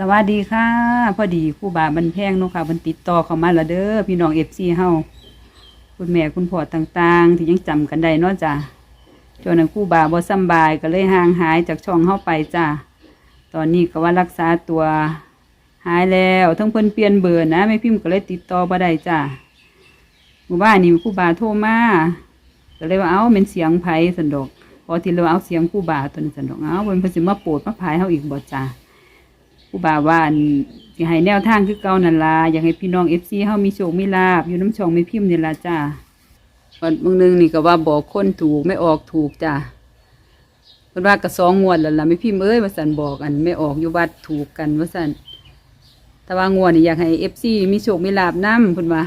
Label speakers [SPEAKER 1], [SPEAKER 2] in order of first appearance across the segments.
[SPEAKER 1] สวัสดีค่ะ พอดีคู่บาบันแพงเนาะค่ะมันติดต่อเข้ามาแล้วเด้อพี่น้องเอฟซีเฮาคุณแม่คุณพ่อต่างๆ ที่ยังจำกันได้เนาะจ้ะช่วงนั้นคู่บาบ่สบายก็เลยห่างหายจากช่องเฮาไปจ้ะตอนนี้ก็ว่ารักษาตัวหายแล้วทั้งเพิ่นเปลี่ยนเบอร์นะแม่พิมพ์ก็เลยติดต่อบ่ได้จ้ะเมื่อวานนี้คู่บาโทรมาก็เลยว่าเอ้าเป็นเสียงไผสันดกพอที่เราเอาเสียงคู่บาตัวนี้สันดกเอ้าเพิ่นเพิ่นสิมาโปรดมาพายเฮาอีกบ่จ้ะ ผู้บ่าวว่าอันสิให้แนวทางคือเก่านั่นล่ะอยากให้พี่น้อง FC เฮามีโชคมีลาบอยู่น้ำช่องไม่พิมพ์นี่ล่ะจ้าวันบางนึงนี่ก็ว่าบอกคนถูกไม่ออกถูกจ้าเพิ่นว่าก็สองงวดแล้วล่ะไม่พิมพ์เอ้ยว่าซั่นบอกอันไม่ออกอยู่วัดถูกกันว่าซั่นแต่ว่างวดนี่อยากให้ FC มีโชคมีลาบนํเพิ่นว่า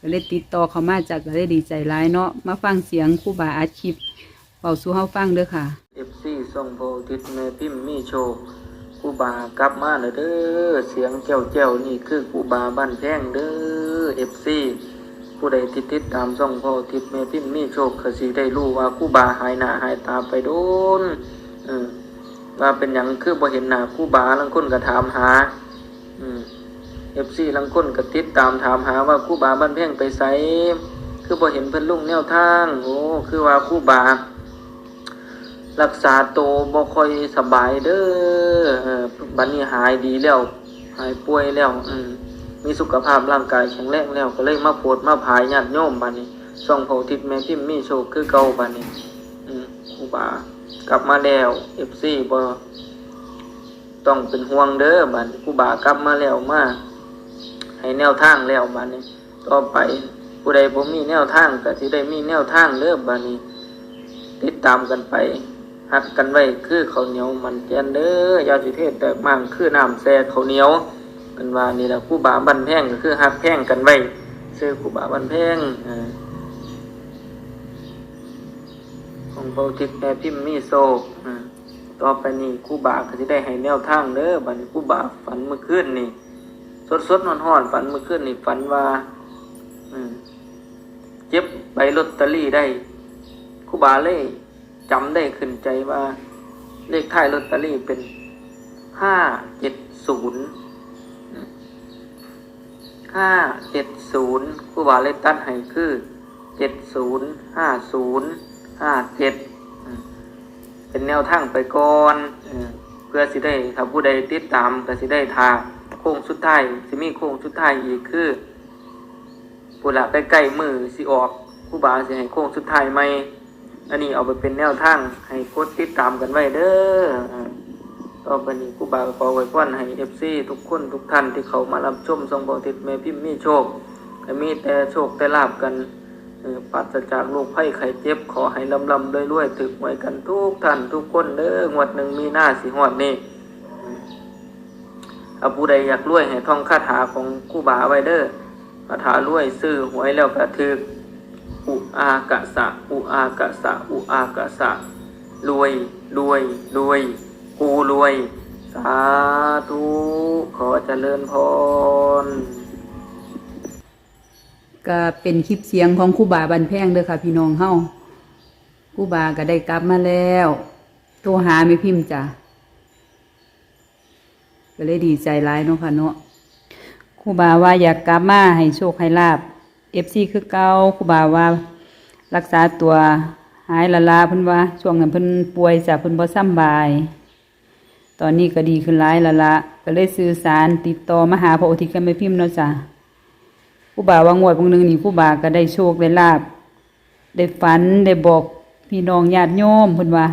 [SPEAKER 1] ก็เลยติดต่อเขามาจ้ะก็เลยดีใจหลายเนาะมาฟังเสียงครูบาอัดคลิปเว้าสู่เฮาฟังเด้อค่ะ
[SPEAKER 2] เอฟซีส่งโพทิศแม่พิมพ์มีโชค กูบากลับมาแล้วเด้อเสียงแจ้วแจ้วๆนี่คือกูบาบ้านแพงเด้อเอฟซีผู้ใดติดติดตามส่องโพทิศแม่พิมมีโชคก็สิได้รู้ว่ากูบาหายหน้าหายตาไปโดนว่าเป็นหยังคือบ่เห็นหน้ากูบาลังคนก็ถามหาอืมเอฟซีลังคนก็ติดตามถามหาว่ากูบาบ้านแพงไปไสคือบ่เห็นเพิ่นลุ่งแนวทางโอ้คือว่ากูบา รักษาตัวบ่ค่อยสบายเด้อบัดนนี้หายดีแล้ว หายป่วยแล้ว อืมมีสุขภาพร่างกายแข็งแรงแล้วก็เลยมาโพดมาพายญาติโยมบัดนนี้ส่องเผาทิศแม่พิมพ์มีโชคคือเก่าบัดนนี้ อืมครูบากลับมาแล้ว FC บ่ต้องเป็นห่วงเด้อบัดนี้ครูบากลับมาแล้วมาให้แนวทางแล้วบัดนนี้ ต่อไปผู้ใดบ่มีแนวทางก็สิได้มีแนวทางเด้อบัดนี้ ติดตามกันไป หักกันไว้คือเขาเหนียวมันแกนเด้อยาสิเทศแตกมั่งคือน้ำแซ่เขาเหนียวเป็นว่านี่แหละผู้บาบันแพงก็คือหักแพงกันไว้ซื้อผู้บาบันแพงอของเบาทิศแม่พิมพ์มีโซต่อไปนี่คู่บาก็จะได้ให้แนวทางเด้อบัดนคู่บาฝันเมื่อคืนนี่สดสดๆร้อนฝันเมื่อคืนนี่ฝันว่าอืเจ็บใบลอตเตอรี่ได้คู่บาเลย จำได้ขึ้นใจว่าเลขท้ายลอตเตอรี่เป็นห้าเจ็ดศูนย์ห้าเจ็ดศูนย์ครู่บาเลตัดให้คือเจ็ดศูนย์ห้าศูนย์ห้าเจ็ดเป็นแนวทางไปก่อนเพื่อสิได้ถ้าผู้ใดติดตามก็สิได้ทาโค้งสุดท้ายสิมีโค้งสุดท้ายอีกคือผู้ละใกล้มือสิออกครู่บาสิให้โค้งสุดท้ายไหม อันนี้เอาไปเป็นแนวทาง ให้กดติดตามกันไว้เด้อต่อไปนี้ครูบาก็ขอไว้พรให้เอฟซีทุกคนทุกท่านที่เขามารับชมทรงบอติดแม่พิมพ์มีโชคมีแต่โชคแต่ลาบกันปราศจากโรคภัยไข้เจ็บ ขอให้ลำลำด้วยรวยๆถึกไว้กันทุกท่านทุกคนเด้องวดหนึ่งมีหน้าสีหอดนี่อาผู้ใดอยากรวยให้ท่องคาถาของครูบาไว้เด้อคาถารวยซื้อหวยแล้วก็ถึก อุอากะสะอุอากะสะอุอากะสะรวยรวยรวยกูรวย สาธุขอเจริญพร
[SPEAKER 1] ก็เป็นคลิปเสียงของครูบาบันแพงเด้อค่ะพี่น้องเฮาครูบาก็ได้กลับมาแล้วโทรหาไม่พิมพ์จ้ะก็เลยดีใจร้ายเนาะค่ะเนาะครูบาว่าอยากกลับมาให้โชคให้ลาบ เอฟซีคือเก่าครูบาว่า รักษาตัวหายละลาเพิ่นว่าช่วงนั้นเพิ่นป่วยจ้ะเพิ่นบ่สำบาย ตอนนี้ก็ดีขึ้นหลายละละก็เลยสื่อสารติดต่อมาหาพระโอทิกันไม่พิมพ์เนาะจ้ะผู้บ่าววางวดบางหนึ่งนี่ผู้บ่าวก็ได้โชคได้ลาบได้ฝันได้บอกพี่น้องญาติโยมเพิ่นว่า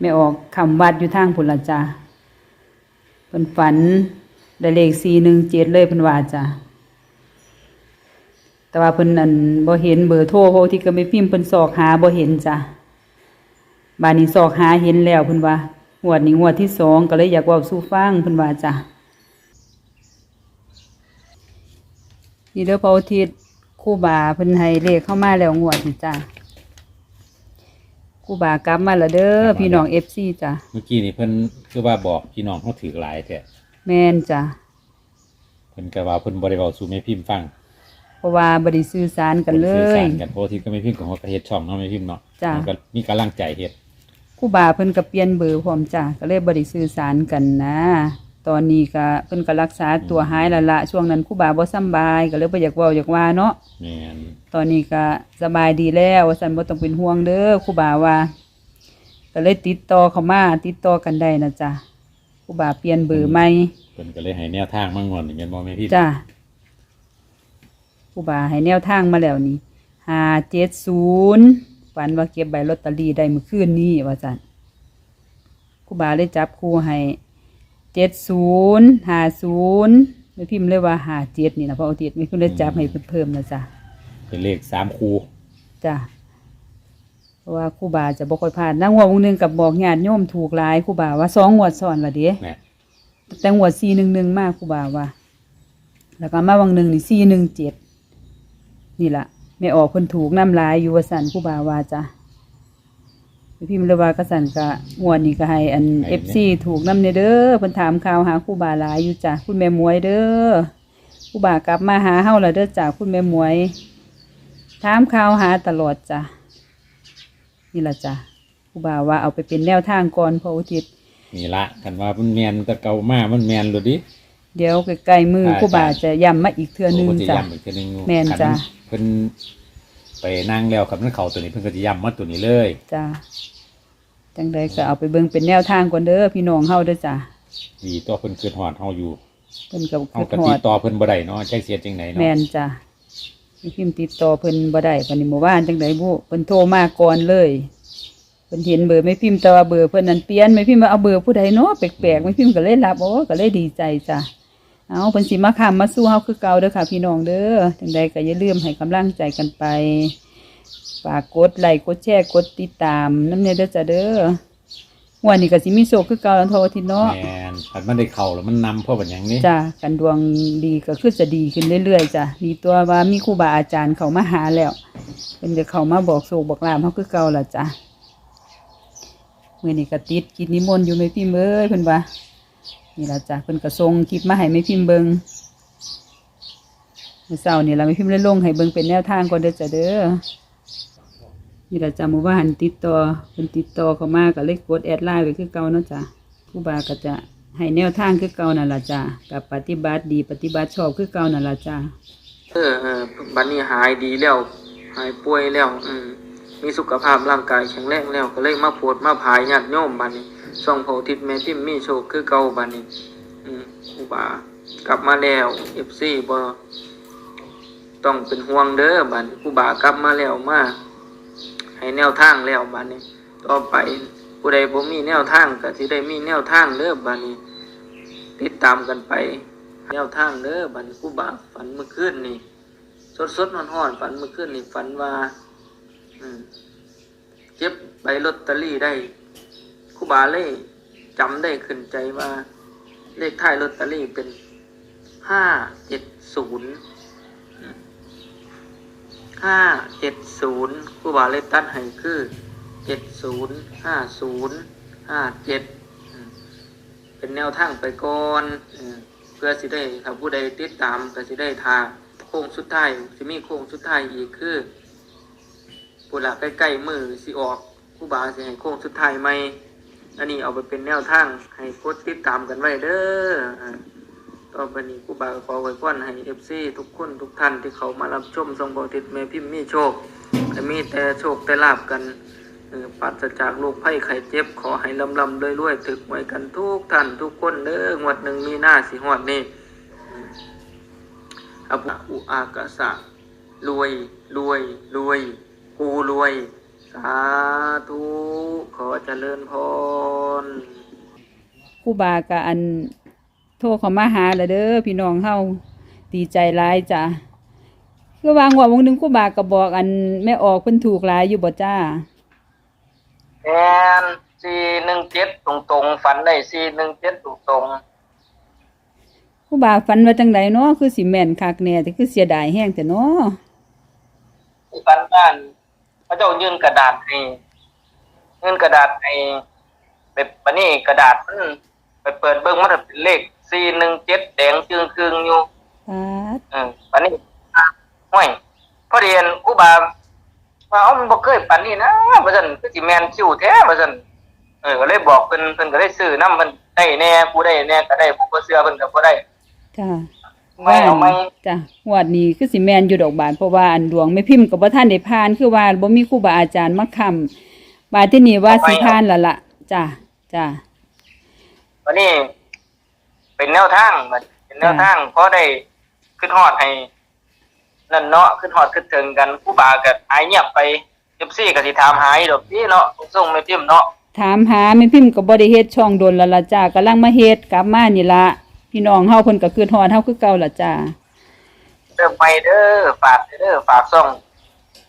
[SPEAKER 1] ไม่ออกคำวัดอยู่ทางพุละจ้ะเพิ่นฝันได้เลขสี่หนึ่งเจ็ดเลยเพิ่นว่าจ้ะ แต่ว่าเพิ่นอันบ่เห็นเบอร์โทรเพราะที่ก็ไม่พิมพ์เพิ่นสอกหาบ่เห็นจ้ะบานนี้สอกหาเห็นแล้วเพิ่นว่างวดนี้งวดที่สองก็เลยอยากเว้าสู่ฟังเพิ่นว่าจ้ะนี่เด้อพระอุทิศครู่บาเพิ่นให้เลขเข้ามาแล้วงวดนี่จ้ะครู่บากลับมาแล้วเด้อพี่น้อง FC จ้ะ
[SPEAKER 3] เมื่อกี้นี่เพิ่นคือว่าบอกพี่น้องเขาถือหลายแท้
[SPEAKER 1] แม่นจ้ะ
[SPEAKER 3] เพิ่นก็ว่าเพิ่นบ่ได้เว้าสู่แม่พิมพ์ฟัง
[SPEAKER 1] เพราะว่าบ่ได้สื่อสารกันเล
[SPEAKER 3] บ่ได้สื่
[SPEAKER 1] ย
[SPEAKER 3] อสารกันเพราะที่ก็แม่พิมพ์ของเขาก็เฮ็ดช่องเนาะแม่พิมพ์เนาะ
[SPEAKER 1] จ้ะ
[SPEAKER 3] มันก็มีกำลังใจเฮ็ด
[SPEAKER 1] ครู่บาเพิ่นก็เปลี่ยนเบอร์พร้อมจ้ะก็เลยบ่ได้สื่อสารกันนะ ตอนนี้ก็เพิ่นก็รักษาตัวหายและละช่วงนั้นครูบาบ่สำบายก็เลยบ่อยากเว้าอยากว่าเนาะ
[SPEAKER 3] แม่น
[SPEAKER 1] ตอนนี้ก็สบายดีแล้วว่าซั่นบ่ต้องเป็นห่วงเด้อครูบาว่าก็เลยติดต่อเข้ามาติดต่อกันได้นะจ๊ะครูบาเปลี่ยนเบอร์ใหม่
[SPEAKER 3] เพิ่นก็เลยให้แนวทางมางอนอย่างเงี้ยบ่แม่พิมพ์
[SPEAKER 1] จ้ะ ครูบาให้แนวทางมาแล้วนี่ห้าเจ็ดศูนย์ฝันว่าเก็บใบลอตเตอรี่ได้เมื่อคืนนี้ว่าจันครูบาเลยจับคู่ให้เจ็ดศูนย์ห้าศูนย์ไม่พิมพ์เลยว่าห้าเจ็ดนี่นะเพราะเอาเจ็ดไม่พิมพ์เลยจับให้เพิ่มๆนะจ๊ะ
[SPEAKER 3] เป็นเลขสามคู่
[SPEAKER 1] จ้ะเพราะว่าครูบาจะบอกค่อยผ่านนั่งหัววงหนึงกับบอกญาติโยมถูกหลายครูบาว่าสองงวดซ้อนละเด้
[SPEAKER 3] แม่
[SPEAKER 1] แต่งวดสี่หนึ่งหนึ่งมากครูบาว่า แล้วก็มาวังหนึ่งนี่สี่หนึ่งเจ็ด นี่ล่ะไม่ออกเพิ่นถูกน้ำลายอยู่ว่าสันครูบาว่าจ้ะพี่พิมพ์เลยว่ากระสันกะงวดนี้ก็ให้อันเอฟซีถูกน้ำเนเด้อเพิ่นถามข่าวหาครูบาหลายอยู่จ้ะคุณแม่หมวยเด้อครูบากลับมาหาเฮาแล้วเด้อจ้ะคุณแม่หมวย ถามข่าวหาตลอดจ้ะนี่ล่ะจ้ะครูบาว่าเอาไปเป็นแนวทางก่อนเพราะอุทิศ
[SPEAKER 3] นี่ละกันว่ามันแมนแตะเก่ามามันแมนเลยดิ
[SPEAKER 1] เดี๋ยวใกล้ๆมือ
[SPEAKER 3] ใช่
[SPEAKER 1] ครูบาจะย้ำมาอีกเทื่อนึง
[SPEAKER 3] โอ้เพิ่นจะ
[SPEAKER 1] จ้ะ
[SPEAKER 3] ย้ำอีกทีนึง
[SPEAKER 1] แม่นจ้ะ
[SPEAKER 3] คั เพิ่นไปนั่งแล้วครับนั่นเขาตัวนี้เพิ่นก็จะย้ำมาตัวนี้เลย
[SPEAKER 1] จ้ะจังใดก็เอาไปเบิ่งเป็นแนวทางก่อนเด้อพี่น้องเฮาเด้อจ้ะ
[SPEAKER 3] ดีตัวเพิ่นคืนหอดเฮาอยู่
[SPEAKER 1] เพิ่นก็
[SPEAKER 3] เฮา
[SPEAKER 1] คิด
[SPEAKER 3] กะ
[SPEAKER 1] ฮอ
[SPEAKER 3] ติ
[SPEAKER 1] ด
[SPEAKER 3] ดต่อเพิ่นบ่ได้เนาะจักเสียจังไดเนาะ
[SPEAKER 1] แม่นจ้ะมีพิมพ์ติดต่อเพิ่นบ่ได้ปานนี้เมื่อวานจังใดบุเพิ่นโทรมาก่อนเลยเพิ่นเห็นเบอร์ไม่พิมพ์แต่ว่าเบอร์เพิ่นนั้นเปลี่ยนไม่พิมพ์ว่าเอาเบอร์ผู้ใดเนาะแปลกๆไม่พิมพ์ก็เลยรับโอ้ก็เลยดีใจจ้ะ เอาเพิ่นสิมาค้ำมาสู้เฮาคือเก่าเด้อค่ะ พี่น้องเด้อจังใดก็อย่าลืมให้กำลังใจกันไปฝากกดไลค์กดแชร์กดติดตามน้ำเนยเด้อจ้ะเด้อวันนี้ก็สิมีโชคคือเก่าแล้วโทอาทิตย์เนาะ
[SPEAKER 3] แม่นคันมันได้เข้าแล้วมันนำเพราะบัดหยังนี่
[SPEAKER 1] จ้ะกันดวงดีก็คือจะดีขึ้นเรื่อยๆจ้ะดีตัวว่ามีครูบาอาจารย์เขามาหาแล้วเป็นจะเขามาบอกโศกบอกลามเขาคือเก่าละจ้ะมื่อนี้ก็ติดกินนิมนต์อยู่ไม่พิมพ์เอ้ยเพิ่นว่า นี่ละจ้ะเพิ่นก็ส่งคลิปมาให้ไม่พิมพ์เบิงเมื่อเช้านี่เราไม่พิมพ์เลยลงให้เบิงเป็นแนวทางก่อนเด้อจ้ะเด้อนี่ละจ้ะหมู่บ้านติดต่อเป็นติดต่อเข้ามาก็เลยกดแอดไลน์ไว้คือเก่าเนาะจ้ะผู้บาก็จะให้แนวทางคือเก่านั่นล่ะจ้ะกับปฏิบัติดีปฏิบัติชอบคือเก่านั่นล่ะจ้ะ
[SPEAKER 2] เออเออบัดนี้หายดีแล้ว หายป่วยแล้ว อืมมีสุขภาพร่างกายแข็งแรงแล้วก็เลยมาโพดมาพายญาติโยมบัดนี้ ส่องเผาทิศแม่พิมพ์มีโชคคือเก่าบัดนี้ อืมครูบากลับมาแล้ว FC บ่ต้องเป็นห่วงเด้อบัดนี้ครูบากลับมาแล้วมาให้แนวทางแล้วบัดนี้ ต่อไปผู้ใดบ่มีแนวทางก็สิได้มีแนวทางเด้อบัดนี้ ติดตามกันไป แนวทางเด้อบัดนครูบาฝันเมื่อคืนนี่สดสดๆร้อนๆฝันเมื่อคืนนี่ฝันว่า อืมเก็บใบลอตเตอรี่ได้ ครูบาเลยจำได้ขึ้นใจว่า เลขท้ายลอตเตอรี่เป็นห้าเจ็ดศูนย์ห้าเจ็ดศูนย์ครูบาเลยตัดให้คือเจ็ดศูนย์ห้าศูนย์ห้าเจ็ดเป็นแนวทางไปก่อนเพื่อสิได้ถ้าผู้ใดติดตามก็สิได้ทาโค้งสุดท้ายสิมีโค้งสุดท้ายอีกคือผู้ละใกล้ๆมือสิออกผู้บาสิให้โค้งสุดท้ายไหม อันนี้เอาไปเป็นแนวทาง ให้กดติดตามกันไว้เด้อต่อไปนี้ผู้บาขอไว้พรให้เอฟซีทุกคนทุกท่านที่เขามารับชมทรงบอติดแม่พิมพ์มีโชคให้มีแต่โชคแต่ลาบกันปราศจากโรคภัยไข้เจ็บ ขอให้ลำลำรวยๆถึกไว้กันทุกท่านทุกคนเด้องวดหนึ่งมีหน้าสิหอดนี่อุอากาสะรวยรวยรวยกูรวย สาธุขอเจริญพร
[SPEAKER 1] ครูบาก็อันโทรเข้ามาหาแล้วเด้อพี่น้องเฮาดีใจหลายจ้ะคือวางว่าวงหนึงครูบาก็บอกอันแม่ออกเพิ่นถูกหลายอยู่บ่จ้า
[SPEAKER 2] แอนสี่หนึ่งเจ็ดตรงตรงๆฝันได้สี่หนึ่งเจ็ดตรงตรง
[SPEAKER 1] ครูบาฝันว่าจังไดเนาะคือสิแม่นคักแน่แต่คือเสียดายแฮงแต่เนาะ
[SPEAKER 2] ๆฝันบ้าน พระเจ้ายื่นกระดาษให้ยื่นกระดาษให้แบบบันนี้กระดาษมันไปเปิดเบิ้งมันเป็นเลขสี่หนึ่งเจ็ดแดงจึงคืงๆอยู่
[SPEAKER 1] ปาด
[SPEAKER 2] เออปันนี้อะห้วยพอเรียนครูบาว่าเอามันบ่เคยปันนี้นะว่าซั่นคือสิแม่นคิวแท้ว่าซั่นเออก็เลยบอกเพิ่นเพิ่นก็เลยซื้อนำมันได้แน่ผู้ได้แน่ก็ได้ผู้บ่เชื่อเพิ่นก็บ่ได้
[SPEAKER 1] จ้า
[SPEAKER 2] ไม่เอาไม่
[SPEAKER 1] จ้ะงวดนี้คือสิแม่นอยู่ดอกบานเพราะว่าอันดวงไม่พิมพ์กับบ่ท่านได้ผ่านคือว่าบ่มีครูบาอาจารย์มาค้ำบาดที่นี่ว่าสิผ่านและล่ะจ้ะจ้ะ
[SPEAKER 2] วันนี้ เป็นแนวทางมันเป็นแนวทางเพราะได้ขึ้นฮอดให้นั่นเนาะขึ้นฮอดขึ้นถึงกันผู้บาก็หายเงียบไป FC ก็สิถามหายดอกพี่เนาะส่งไม่พิมพ์เนาะ
[SPEAKER 1] ถามหาแม่พิมพ์ก็บ่ได้เฮ็ดช่องโดนและล่ะจ้ะกำลังมาเฮ็ดกลับมานี่ล่ะ พี่น้องเฮาเพิ่นก็คือฮอดเฮาคือเก่าล่ะจ้ะ
[SPEAKER 2] เริ่มไปเด้อฝากเด้อฝากส่ง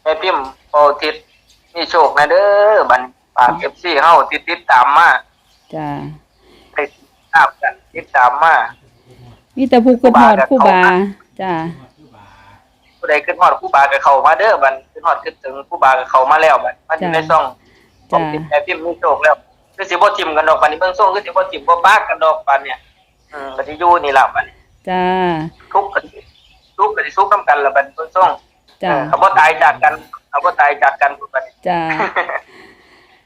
[SPEAKER 2] แม่พิมพ์โอทิศมีโชคนะเด้อบัดฝาก FC เฮาติดติดตามมา
[SPEAKER 1] จ้ะ
[SPEAKER 2] ได้ติดตามกันติดตามมา
[SPEAKER 1] มีแต่ผู้คือฮอดครูบาจ้ะ
[SPEAKER 2] ผู้ใดขึ้นฮอดผู้บาก็เข้ามาเด้อบัดขึ้นฮอดขึ้นถึงผู้บาก็เข้ามาแล้วบัดมันอยู่ในช่องผม
[SPEAKER 1] จ้ะ
[SPEAKER 2] ติดแต่พิมพ์มีโชคแล้วคือสิบ่ทิมกันดอกบัดนี้เบิ่งส่งคือสิบ่ทิมบ่ปากกันดอกบัดเนี่ย อืมก็สิอยู่นี่ล่ะบัดนี้
[SPEAKER 1] จ้ะ
[SPEAKER 2] ทุกข์กันทุกข์ก็สิสุขนํกันล่ะบัดนี้เบิ่งส่ง
[SPEAKER 1] จ้ะ
[SPEAKER 2] เออเขาบ่ตายจากกันเขาบ่ตายจากกันบัดนี้
[SPEAKER 1] จ้ะ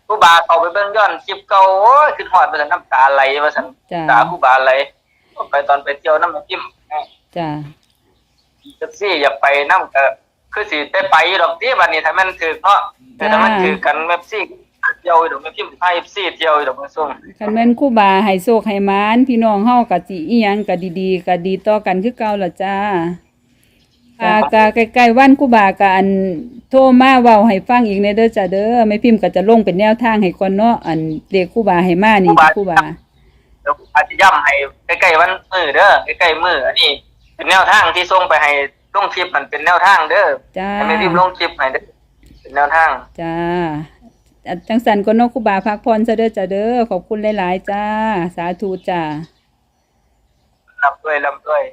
[SPEAKER 2] ผู้บาเข้าไปเบิ่งย้อนคลิปเก่าโอ้ยขึ้นฮอดว่าซั่นน้ำตาไหลว่าซั่น
[SPEAKER 1] จ้ะ
[SPEAKER 2] ตาผู้บาไหลไปตอนไปเที่ยวนำพิมพ์
[SPEAKER 1] จ้ะ
[SPEAKER 2] จักซี่อยากไปนํก็คือสิได้ไปอยู่ดอกติบัดนี้ถ้ามันถูกเนาะแต่ถ้ามันถูกกันแม่ซี่เที่ยวอยู่ดอกแม่พิมพ์ให้ FC เที่ยวอยู่ดอกเบิ่งส่ง
[SPEAKER 1] คันแม่นครูบาให้โชคให้หมานพี่น้องเฮาก็สิอีหยังก็ดีๆก็ดีต่อกันคือเก่าล่ะจ้ากากาใกล้ๆวันกูบากะอันโทรมาเว้าให้ฟังอีกในเด้อจ้ะเด้อแม่พิมพ์ก็จะลงเป็นแนวทางให้ก่อนเนาะอันเรียกกูบาให้มานี่กูบา
[SPEAKER 2] เดี๋ยวอาจจะย้ำให้ใกล้ๆวันมือเด้อใกล้ๆมืออันนี้เป็นแนวทางที่ส่งไปให้ลงคลิปมันเป็นแนวทางเด้อ
[SPEAKER 1] จ้า
[SPEAKER 2] ให้ไม่รีบลงคลิปให้เด้อเป็นแนวทาง
[SPEAKER 1] จ้าอะ จังสันก็นกคุบาพักพรซะเด้อจ้ะเด้อขอบคุณหลาย ๆ จ้า สาธุจ้า
[SPEAKER 2] รับด้วยรับด้วย